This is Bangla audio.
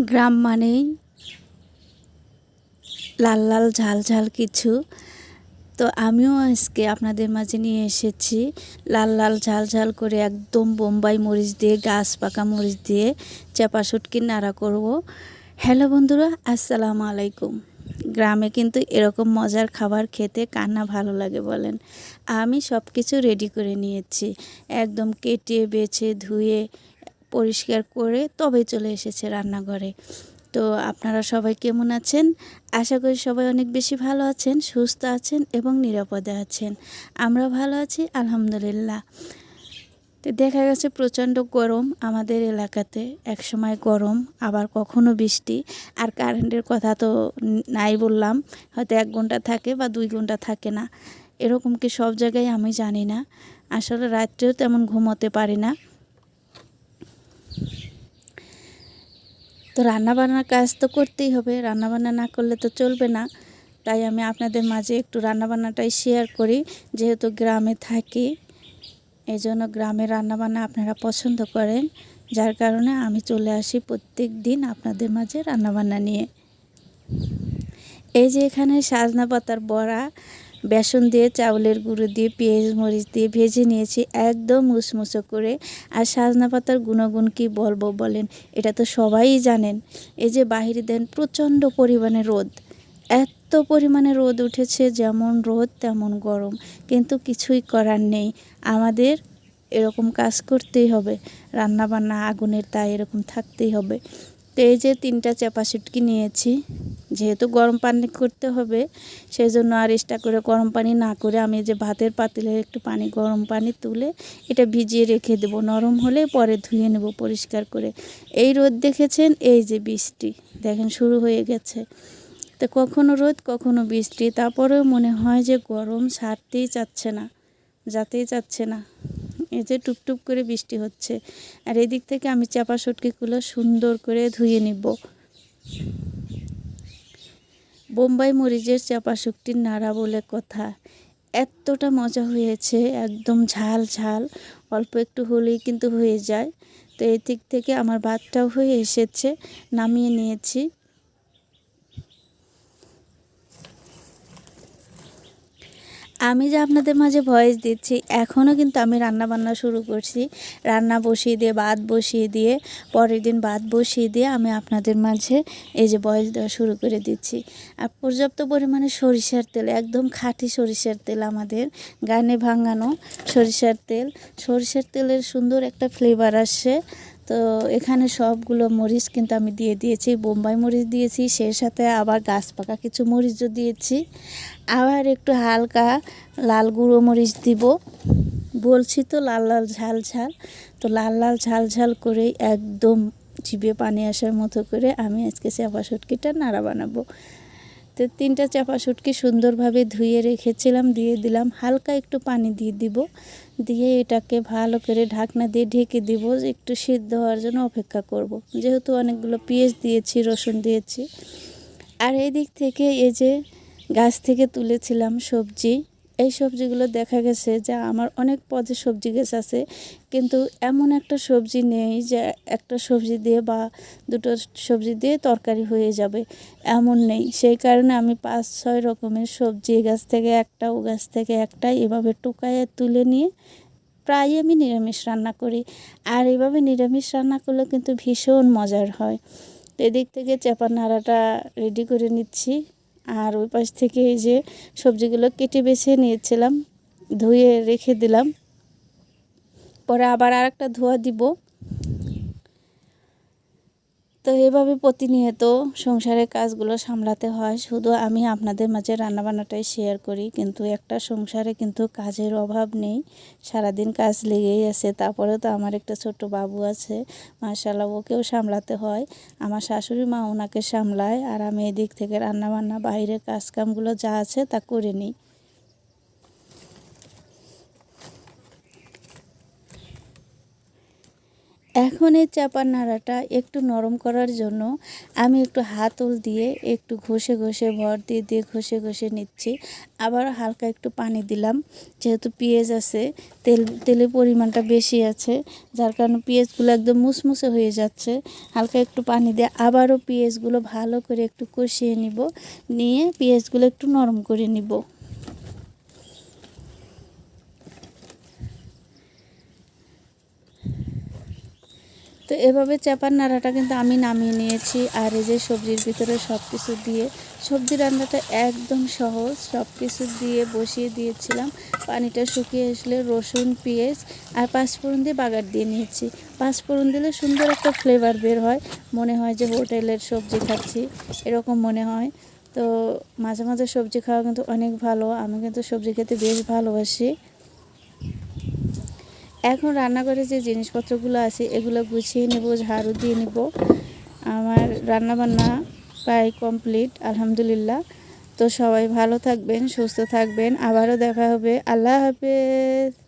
গ্রাম মানেই লাল লাল, ঝাল ঝাল কিছু। তো আমিও আজকে আপনাদের মাঝে নিয়ে এসেছি লাল লাল, ঝাল ঝাল করে একদম বোম্বাই মরিচ দিয়ে, গাছ পাকা মরিচ দিয়ে চাপা শুটকি নাড়া করব। হ্যালো বন্ধুরা, আসসালামু আলাইকুম। গ্রামে কিন্তু এরকম মজার খাবার খেতে কান্না ভালো লাগে বলেন। আমি সব কিছু রেডি করে নিয়েছি। একদম কেটে, বেছে, ধুয়ে পরিষ্কার করে তবে চলে এসেছে রান্নাঘরে। তো আপনারা সবাই কেমন আছেন? আশা করি সবাই অনেক বেশি ভালো আছেন, সুস্থ আছেন এবং নিরাপদে আছেন। আমরা ভালো আছি, আলহামদুলিল্লাহ। তো দেখা গেছে প্রচণ্ড গরম আমাদের এলাকাতে এক সময় গরম, আবার কখনো বৃষ্টি। আর কারেন্টের কথা তো নাই বললাম, হয়তো এক ঘণ্টা থাকে বা দুই ঘণ্টা থাকে না। এরকম কি সব জায়গায় আমি জানি না। আসলে রাত্রেও তেমন ঘুমোতে পারি না। তো রান্নাবান্নার কাজ তো করতেই হবে। রান্নাবান্না না করলে তো চলবে না। তাই আমি আপনাদের মাঝে একটু রান্নাবান্নাটাই শেয়ার করি। যেহেতু গ্রামে থাকি এই জন্য গ্রামে রান্নাবান্না আপনারা পছন্দ করেন। যার কারণে আমি চলে আসি প্রত্যেক দিন আপনাদের মাঝে রান্নাবান্না নিয়ে। এই যে এখানে সাজনা পাতার বড়া বেসন দিয়ে, চাউলের গুঁড়ো দিয়ে, পেঁয়াজ, মরিচ দিয়ে ভেজে নিয়েছি। একদম মুসমুসো করে। আর সাজনা পাতার গুণগুণ কি বলব বলেন? এটা তো সবাই জানেন। এই যে বাহিরে দেন প্রচণ্ড পরিমাণে রোদ। এত পরিমাণে রোদ উঠেছে, যেমন রোদ তেমন গরম। কিন্তু কিছুই করার নেই। আমাদের এরকম কাজ করতেই হবে। রান্না বান্না আগুনের তাই এরকম থাকতেই হবে। তো এই যে তিনটা চাপা শুটকি নিয়েছি, যেহেতু গরম পানি করতে হবে সেই জন্য আর এক্সট্রা করে গরম পানি না করে আমি যে ভাতের পাতিলে একটু পানি, গরম পানি তুলে এটা ভিজিয়ে রেখে দেবো। নরম হলে পরে ধুয়ে নেব পরিষ্কার করে। এই রোদ দেখেছেন? এই যে বৃষ্টি। দেখেন, শুরু হয়ে গেছে। তো কখনো রোদ, কখনো বৃষ্টি। তারপরেও মনে হয় যে গরম সারতেই চাচ্ছে না, যাতেই চাচ্ছে না। এই যে টুপটুপ করে বৃষ্টি হচ্ছে, আর এদিক থেকে আমি চাপা সটকিগুলো সুন্দর করে ধুয়ে নিব। বোম্বাই মরিচের চাপা শুকটির নাড়া বলে কথা। এতটা মজা হয়েছে, একদম ঝাল ঝাল, অল্প একটু হলেই কিন্তু হয়ে যায়। তো এই দিক থেকে আমার ভাতটাও হয়ে এসেছে, নামিয়ে নিয়েছি। আমি যে আপনাদের মাঝে ভয়েস দিচ্ছি এখনও কিন্তু আমি রান্না বান্না শুরু করছি। রান্না বসিয়ে দিয়ে, ভাত বসিয়ে দিয়ে, পরের দিন ভাত বসিয়ে দিয়ে আমি আপনাদের মাঝে এই যে ভয়েস দেওয়া শুরু করে দিচ্ছি। আর পর্যাপ্ত পরিমাণে সরিষার তেল, একদম খাঁটি সরিষার তেল আমাদের গানে ভাঙানো সরিষার তেল। সরিষার তেলের সুন্দর একটা ফ্লেভার আসে। তো এখানে সবগুলো মরিচ কিন্তু আমি দিয়ে দিয়েছি, বোম্বাই মরিচ দিয়েছি, সেই সাথে আবার গাছ পাকা কিছু মরিচও দিয়েছি। আবার একটু হালকা লাল গুঁড়ো মরিচ দিব। বলছি তো লাল লাল ঝাল ঝাল, তো লাল লাল ঝাল ঝাল করেই একদম জিভে পানি আসার মতো করে আমি আজকে চাপা সুটকিটা নাড়া বানাবো। তো তিনটা চাপা শুটকি সুন্দরভাবে ধুয়ে রেখেছিলাম, দিয়ে দিলাম। হালকা একটু পানি দিয়ে দিব। দিয়ে এটাকে ভালো করে ঢাকনা দিয়ে ঢেকে দিব একটু সিদ্ধ হওয়ার জন্য অপেক্ষা করব। যেহেতু অনেকগুলো পেঁয়াজ দিয়েছি, রসুন দিয়েছি। আর এই দিক থেকে এই যে গাছ থেকে তুলেছিলাম সবজি এই সবজিগুলো দেখা গেছে যে আমার অনেক পদে সবজি গাছ আছে, কিন্তু এমন একটা সবজি নেই যে একটা সবজি দিয়ে বা দুটো সবজি দিয়ে তরকারি হয়ে যাবে, এমন নেই। সেই কারণে আমি পাঁচ, ছয় রকমের সবজি গাছ থেকে একটা ও গাছ থেকে একটা এভাবে টুকায়ে তুলে নিয়ে প্রায় আমি নিরামিষ রান্না করি। আর এভাবে নিরামিষ রান্না করলে কিন্তু ভীষণ মজার হয়। এদিক থেকে চেপা নাড়াটা রেডি করে নিচ্ছি। আর ওই পাশ থেকে এই যে সবজিগুলো কেটে বেছে নিয়েছিলাম, ধুয়ে রেখে দিলাম। পরে আবার আর একটা ধোয়া দিব। তো এভাবে প্রতিনিয়ত সংসারের কাজগুলো সামলাতে হয়। শুধু আমি আপনাদের মাঝে রান্নাবান্নাটাই শেয়ার করি, কিন্তু একটা সংসারে কিন্তু কাজের অভাব নেই। সারাদিন কাজ লেগেই আছে। তারপরেও তো আমার একটা ছোট বাবু আছে। মার্শাল্লাহ ওকেও সামলাতে হয়। আমার শাশুড়ি মা ওনাকে সামলায়। আর আমি এদিক থেকে রান্নাবান্না, বাইরের কাজকামগুলো যা আছে তা করে নিই। এখন এই চাপার নাড়াটা একটু নরম করার জন্য আমি একটু হাতল দিয়ে একটু ঘষে ঘষে ভর দিয়ে দিয়ে ঘষে ঘষে নিচ্ছি। আবার হালকা একটু পানি দিলাম। যেহেতু পেঁয়াজ আছে, তেল, তেলের পরিমাণটা বেশি আছে, যার কারণে পেঁয়াজগুলো একদম মুসমুসে হয়ে যাচ্ছে। হালকা একটু পানি দিয়ে আবারও পেঁয়াজগুলো ভালো করে একটু কষিয়ে নিব। নিয়ে পেঁয়াজগুলো একটু নরম করে নিব। তো এভাবে চাপার নাড়াটা কিন্তু আমি নামিয়ে নিয়েছি আর এই যে সবজির ভিতরে সব কিছু দিয়ে, সবজি রান্নাটা একদম সহজ সব কিছু দিয়ে বসিয়ে দিয়েছিলাম। পানিটা শুকিয়ে আসলে রসুন, পেঁয়াজ আর পাঁচফোড়ন দিয়ে বাগার দিয়ে নিয়েছি। পাঁচফোড়ন দিলে সুন্দর একটা ফ্লেভার বের হয়। মনে হয় যে হোটেলের সবজি খাচ্ছি, এরকম মনে হয়। তো মাঝে মাঝে সবজি খাওয়া কিন্তু অনেক ভালো। আমি কিন্তু সবজি খেতে বেশ ভালোবাসি। এখন রান্নাঘরে যে জিনিসপত্রগুলো আছে, এগুলো গুছিয়ে নেব, ঝাড়ু দিয়ে নেব। আমার রান্নাবান্না প্রায় কমপ্লিট, আলহামদুলিল্লাহ। তো সবাই ভালো থাকবেন, সুস্থ থাকবেন। আবারও দেখা হবে। আল্লাহ হাফেজ।